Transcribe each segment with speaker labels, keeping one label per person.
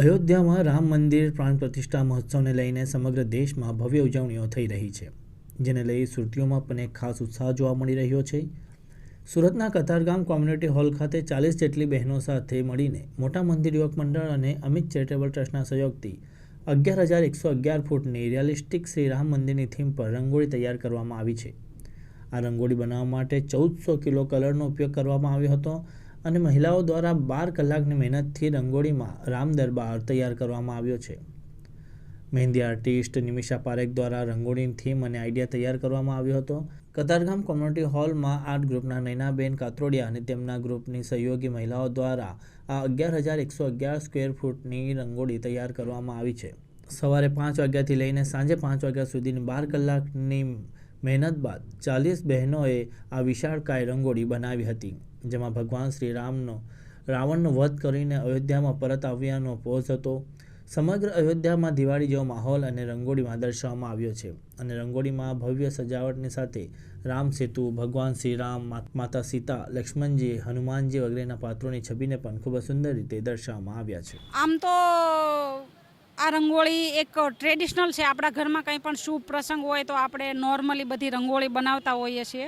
Speaker 1: અયોધ્યામાં રામ મંદિર પ્રાણ પ્રતિષ્ઠા મહોત્સવને લઈને સમગ્ર દેશમાં ભવ્ય ઉજવણીઓ થઈ રહી છે, જેને લઈ સુરતીઓમાં પણ એક ખાસ ઉત્સાહ જોવા મળી રહ્યો છે. સુરતના કતારગામ કોમ્યુનિટી હોલ ખાતે ચાલીસ જેટલી બહેનો સાથે મળીને મોટા મંદિર યુવક મંડળ અને અમિત ચેરિટેબલ ટ્રસ્ટના સહયોગથી અગિયાર હજાર એકસો અગિયાર ફૂટની રિયાલિસ્ટિક શ્રી રામ મંદિરની થીમ પર રંગોળી તૈયાર કરવામાં આવી છે. આ રંગોળી બનાવવા માટે ચૌદસો કિલો કલરનો ઉપયોગ કરવામાં આવ્યો હતો. અને મહિલાઓ દ્વારા બાર કલાકની મહેનતથી રંગોળીમાં રામ દરબાર તૈયાર કરવામાં આવ્યો છે. મહેંદી આર્ટિસ્ટ નિમિષા પારેખ દ્વારા રંગોળીની થીમ અને આઈડિયા તૈયાર કરવામાં આવ્યો હતો. કતારગામ કોમ્યુનિટી હોલમાં આર્ટ ગ્રુપના નૈનાબેન કાત્રોડિયા અને તેમના ગ્રુપની સહયોગી મહિલાઓ દ્વારા આ અગિયાર હજાર એકસો અગિયાર સ્ક્વેર ફૂટની રંગોળી તૈયાર કરવામાં આવી છે. સવારે પાંચ વાગ્યાથી લઈને સાંજે પાંચ વાગ્યા સુધીની બાર કલાકની મહેનત બાદ ચાલીસ બહેનોએ આ વિશાળકાય રંગોળી બનાવી હતી. જેમાં ભગવાન શ્રી રામનો, રાવણનો વધ કરીને અયોધ્યામાં પરત આવ્યાનો પોઝ હતો. સમગ્ર અયોધ્યામાં દિવાળી જેવો માહોલ અને રંગોળીમાં દર્શાવવામાં આવ્યો છે. અને રંગોળીમાં ભવ્ય સજાવટની સાથે રામ સેતુ, ભગવાન શ્રી રામ માતા સીતા, લક્ષ્મણજી, હનુમાનજી વગેરેના પાત્રોની છબીને પણ ખૂબ જ સુંદર રીતે દર્શાવવામાં આવ્યા છે.
Speaker 2: આમ તો આ રંગોળી એક ટ્રેડિશનલ છે. આપણા ઘરમાં કંઈ પણ શુભ પ્રસંગ હોય તો આપણે નોર્મલી બધી રંગોળી બનાવતા હોઈએ છીએ.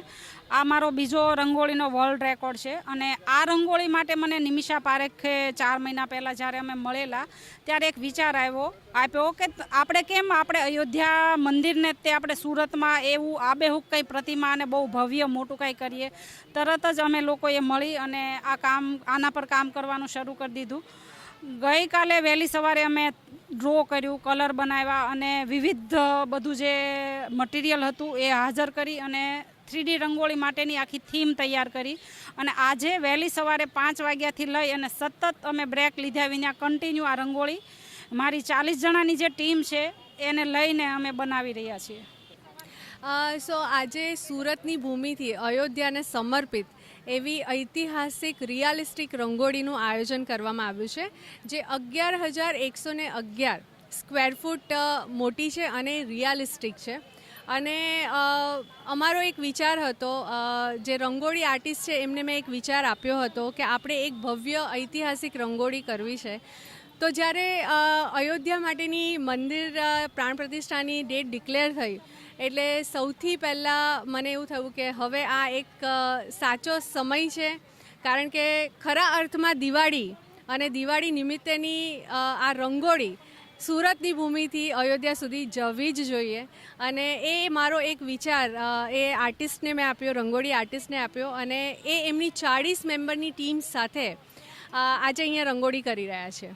Speaker 2: આ મારો બીજો રંગોળીનો વર્લ્ડ રેકોર્ડ છે અને આ રંગોળી માટે મને નિમિષા પારેખે ચાર મહિના પહેલાં જ્યારે અમે મળેલા, ત્યારે એક વિચાર આવ્યો, આપ્યો કે આપણે કેમ આપણે અયોધ્યા મંદિરને તે આપણે સુરતમાં એવું આબેહૂક કંઈ પ્રતિમા અને બહુ ભવ્ય મોટું કંઈ કરીએ, તરત જ અમે લોકોએ મળી અને આ કામ, આના પર કામ કરવાનું શરૂ કરી દીધું. ગઈકાલે વહેલી સવારે અમે ડ્રો કર્યું, કલર બનાવ્યા અને વિવિધ બધું જે મટીરિયલ હતું એ હાજર કરી અને થ્રીડી રંગોળી માટેની આખી થીમ તૈયાર કરી. અને આજે વહેલી સવારે પાંચ વાગ્યાથી લઈ અને સતત અમે બ્રેક લીધા વિના કન્ટિન્યુ આ રંગોળી. મારી ચાલીસ જણાની જે ટીમ છે, એને લઈને અમે બનાવી રહ્યા છીએ.
Speaker 3: સો આજે સુરતની ભૂમિથી અયોધ્યાને સમર્પિત એવી ઐતિહાસિક રિયાલિસ્ટિક રંગોળીનું આયોજન કરવામાં આવ્યું છે, જે અગિયાર હજાર એકસો ને અગિયાર સ્ક્વેર ફૂટ મોટી છે અને રિયાલિસ્ટિક છે. અને અમારો એક વિચાર હતો જે રંગોળી આર્ટિસ્ટ છે, એમને મેં એક વિચાર આપ્યો હતો કે આપણે એક ભવ્ય ઐતિહાસિક રંગોળી કરવી છે. તો જ્યારે અયોધ્યા માટેની મંદિર પ્રાણ પ્રતિષ્ઠાની ડેટ ડિક્લેર થઈ એટલે સૌથી પહેલાં મને એવું થયું કે હવે આ એક સાચો સમય છે. કારણ કે ખરા અર્થમાં દિવાળી અને દિવાળી નિમિત્તેની આ રંગોળી સુરતની ભૂમિથી અયોધ્યા સુધી જવી જ જોઈએ. અને એ મારો એક વિચાર એ આર્ટિસ્ટને મેં આપ્યો, રંગોળી આર્ટિસ્ટને આપ્યો અને એ એમની ચાળીસ મેમ્બરની ટીમ સાથે આજે અહીંયા રંગોળી કરી રહ્યા છે.